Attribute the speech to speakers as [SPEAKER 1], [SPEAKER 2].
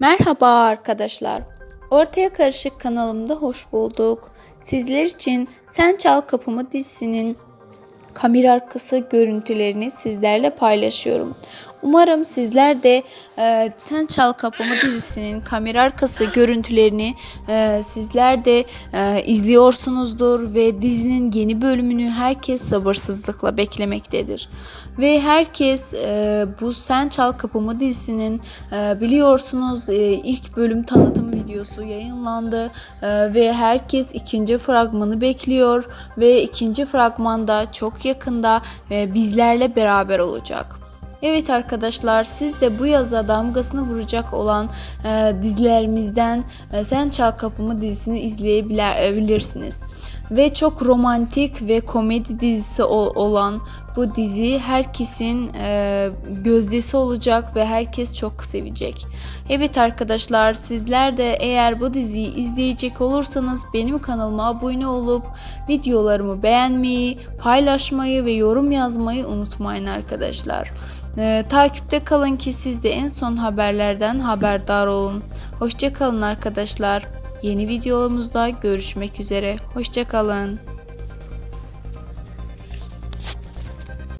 [SPEAKER 1] Merhaba arkadaşlar. Ortaya Karışık kanalımda hoş bulduk. Sizler için Sen Çal Kapımı dizisinin kamera arkası görüntülerini sizlerle paylaşıyorum. Umarım sizler de e, Sen Çal Kapımı dizisinin kamera arkası görüntülerini e, sizler de e, izliyorsunuzdur ve dizinin yeni bölümünü herkes sabırsızlıkla beklemektedir. Ve herkes e, bu Sen Çal Kapımı dizisinin e, biliyorsunuz e, ilk bölüm tanıtım videosu yayınlandı e, ve herkes ikinci fragmanı bekliyor ve ikinci fragmanda çok yakında e, bizlerle beraber olacak. Evet arkadaşlar siz de bu yaza damgasını vuracak olan e, dizilerimizden e, Sen Çal Kapımı dizisini izleyebilirsiniz. Ve çok romantik ve komedi dizisi ol- olan bu dizi herkesin e, gözdesi olacak ve herkes çok sevecek. Evet arkadaşlar sizler de eğer bu diziyi izleyecek olursanız benim kanalıma abone olup videolarımı beğenmeyi, paylaşmayı ve yorum yazmayı unutmayın arkadaşlar. Ee, takipte kalın ki siz de en son haberlerden haberdar olun. Hoşçakalın arkadaşlar. Yeni videomuzda görüşmek üzere. Hoşçakalın.